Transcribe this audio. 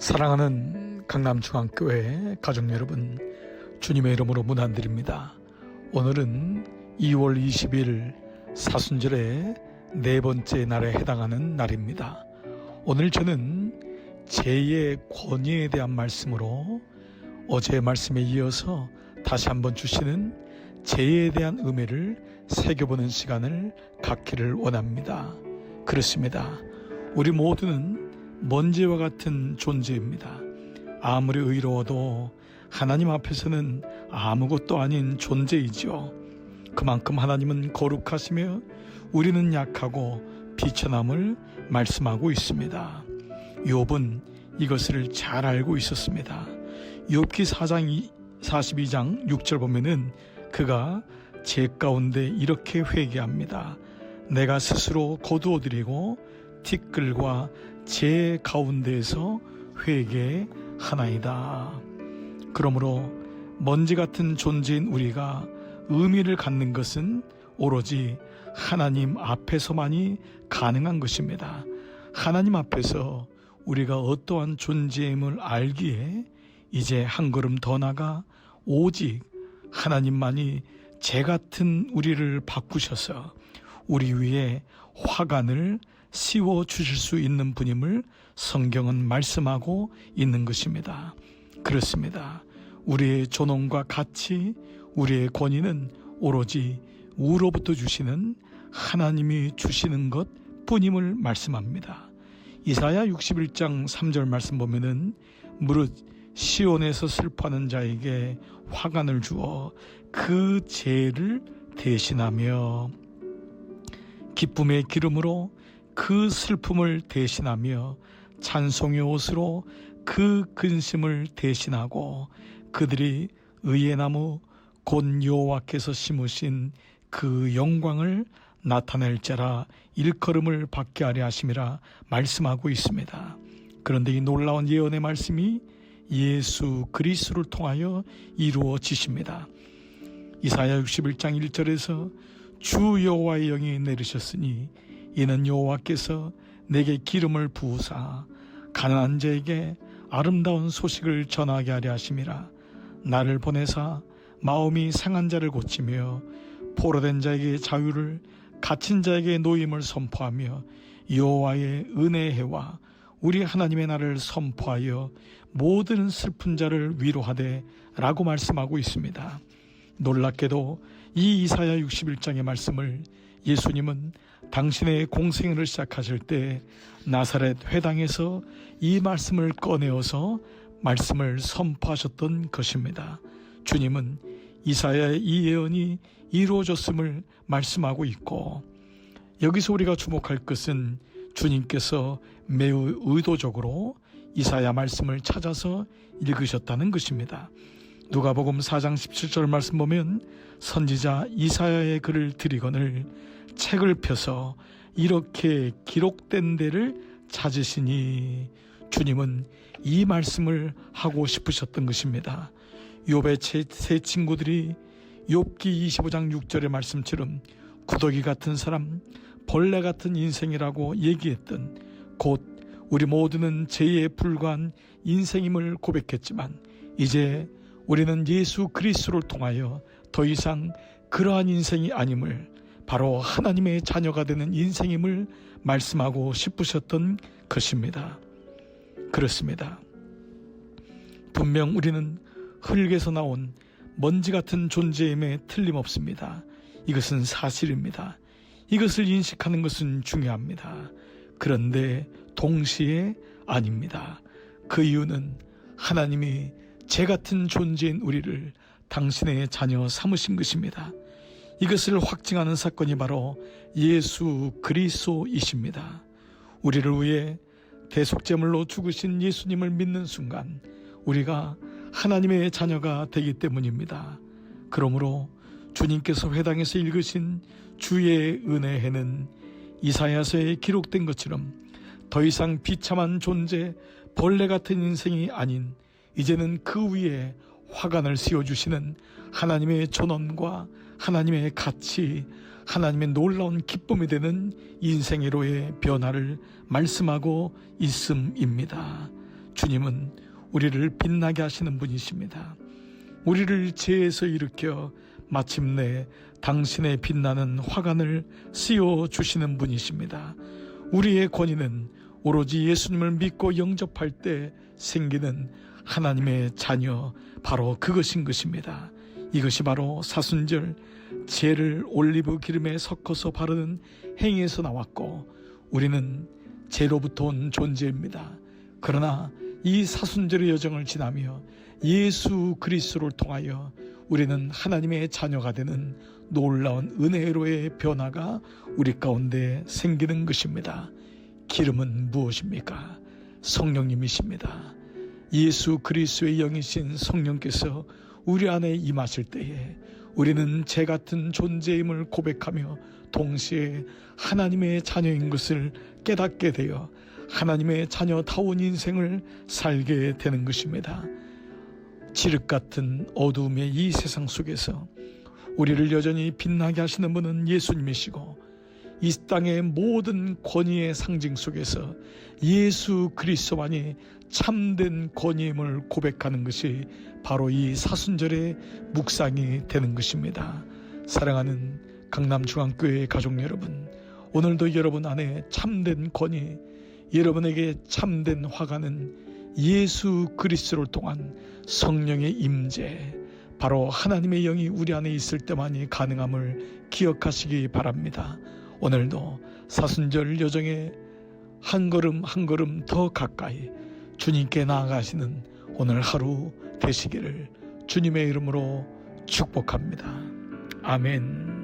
사랑하는 강남중앙교회 가족 여러분, 주님의 이름으로 문안드립니다. 오늘은 2월 20일 사순절의 네 번째 날에 해당하는 날입니다. 오늘 저는 제의 권위에 대한 말씀으로 어제의 말씀에 이어서 다시 한번 주시는 제에 대한 의미를 새겨보는 시간을 갖기를 원합니다. 그렇습니다. 우리 모두는 먼지와 같은 존재입니다. 아무리 의로워도 하나님 앞에서는 아무것도 아닌 존재이죠. 그만큼 하나님은 거룩하시며 우리는 약하고 비천함을 말씀하고 있습니다. 욥은 이것을 잘 알고 있었습니다. 욥기 4장 42장 6절 보면은 그가 제 가운데 이렇게 회개합니다. 내가 스스로 거두어드리고 티끌과 제 가운데에서 회개하나이다. 그러므로 먼지 같은 존재인 우리가 의미를 갖는 것은 오로지 하나님 앞에서만이 가능한 것입니다. 하나님 앞에서 우리가 어떠한 존재임을 알기에 이제 한 걸음 더 나가 오직 하나님만이 제 같은 우리를 바꾸셔서 우리 위에 화관을 씌워 주실 수 있는 분임을 성경은 말씀하고 있는 것입니다. 그렇습니다. 우리의 존엄과 가치, 우리의 권위는 오로지 우로부터 주시는 하나님이 주시는 것 뿐임을 말씀합니다. 이사야 61장 3절 말씀 보면은 무릇 시온에서 슬퍼하는 자에게 화관을 주어 그 죄를 대신하며 기쁨의 기름으로 그 슬픔을 대신하며 찬송의 옷으로 그 근심을 대신하고 그들이 의의 나무 곧 여호와께서 심으신 그 영광을 나타낼 자라 일컬음을 받게 하려 하심이라 말씀하고 있습니다. 그런데 이 놀라운 예언의 말씀이 예수 그리스도를 통하여 이루어지십니다. 이사야 61장 1절에서 주 여호와의 영이 내리셨으니 이는 여호와께서 내게 기름을 부으사 가난한 자에게 아름다운 소식을 전하게 하려 하심이라 나를 보내사 마음이 상한 자를 고치며 포로된 자에게 자유를 갇힌 자에게 노임을 선포하며 여호와의 은혜의 해와 우리 하나님의 날을 선포하여 모든 슬픈 자를 위로하되 라고 말씀하고 있습니다. 놀랍게도 이 이사야 61장의 말씀을 예수님은 당신의 공생을 시작하실 때 나사렛 회당에서 이 말씀을 꺼내어서 말씀을 선포하셨던 것입니다. 주님은 이사야의 이 예언이 이루어졌음을 말씀하고 있고 여기서 우리가 주목할 것은 주님께서 매우 의도적으로 이사야 말씀을 찾아서 읽으셨다는 것입니다. 누가복음 4장 17절 말씀 보면 선지자 이사야의 글을 드리거늘 책을 펴서 이렇게 기록된 데를 찾으시니 주님은 이 말씀을 하고 싶으셨던 것입니다. 욥의 세 친구들이 욥기 25장 6절의 말씀처럼 구더기 같은 사람, 벌레 같은 인생이라고 얘기했던 곧 우리 모두는 죄에 불과한 인생임을 고백했지만 이제 우리는 예수 그리스도를 통하여 더 이상 그러한 인생이 아님을 바로 하나님의 자녀가 되는 인생임을 말씀하고 싶으셨던 것입니다. 그렇습니다. 분명 우리는 흙에서 나온 먼지 같은 존재임에 틀림없습니다. 이것은 사실입니다. 이것을 인식하는 것은 중요합니다. 그런데 동시에 아닙니다. 그 이유는 하나님이 제 같은 존재인 우리를 당신의 자녀 삼으신 것입니다. 이것을 확증하는 사건이 바로 예수 그리스도이십니다. 우리를 위해 대속제물로 죽으신 예수님을 믿는 순간 우리가 하나님의 자녀가 되기 때문입니다. 그러므로 주님께서 회당에서 읽으신 주의 은혜에는 이사야서에 기록된 것처럼 더 이상 비참한 존재, 벌레 같은 인생이 아닌 이제는 그 위에 화관을 씌워주시는 하나님의 존엄과 하나님의 가치, 하나님의 놀라운 기쁨이 되는 인생의로의 변화를 말씀하고 있음입니다. 주님은 우리를 빛나게 하시는 분이십니다. 우리를 죄에서 일으켜 마침내 당신의 빛나는 화관을 씌워 주시는 분이십니다. 우리의 권위는 오로지 예수님을 믿고 영접할 때 생기는 하나님의 자녀 바로 그것인 것입니다. 이것이 바로 사순절 죄를 올리브 기름에 섞어서 바르는 행위에서 나왔고 우리는 죄로부터 온 존재입니다. 그러나 이 사순절의 여정을 지나며 예수 그리스도를 통하여 우리는 하나님의 자녀가 되는 놀라운 은혜로의 변화가 우리 가운데 생기는 것입니다. 기름은 무엇입니까? 성령님이십니다. 예수 그리스도의 영이신 성령께서 우리 안에 임하실 때에 우리는 제 같은 존재임을 고백하며 동시에 하나님의 자녀인 것을 깨닫게 되어 하나님의 자녀다운 인생을 살게 되는 것입니다. 지륵 같은 어두움의 이 세상 속에서 우리를 여전히 빛나게 하시는 분은 예수님이시고 이 땅의 모든 권위의 상징 속에서 예수 그리스도만이 참된 권위임을 고백하는 것이 바로 이 사순절의 묵상이 되는 것입니다. 사랑하는 강남중앙교회 가족 여러분, 오늘도 여러분 안에 참된 권위, 여러분에게 참된 화가는 예수 그리스도를 통한 성령의 임재, 바로 하나님의 영이 우리 안에 있을 때만이 가능함을 기억하시기 바랍니다. 오늘도 사순절 여정에 한 걸음 한 걸음 더 가까이 주님께 나아가시는 오늘 하루 되시기를 주님의 이름으로 축복합니다. 아멘.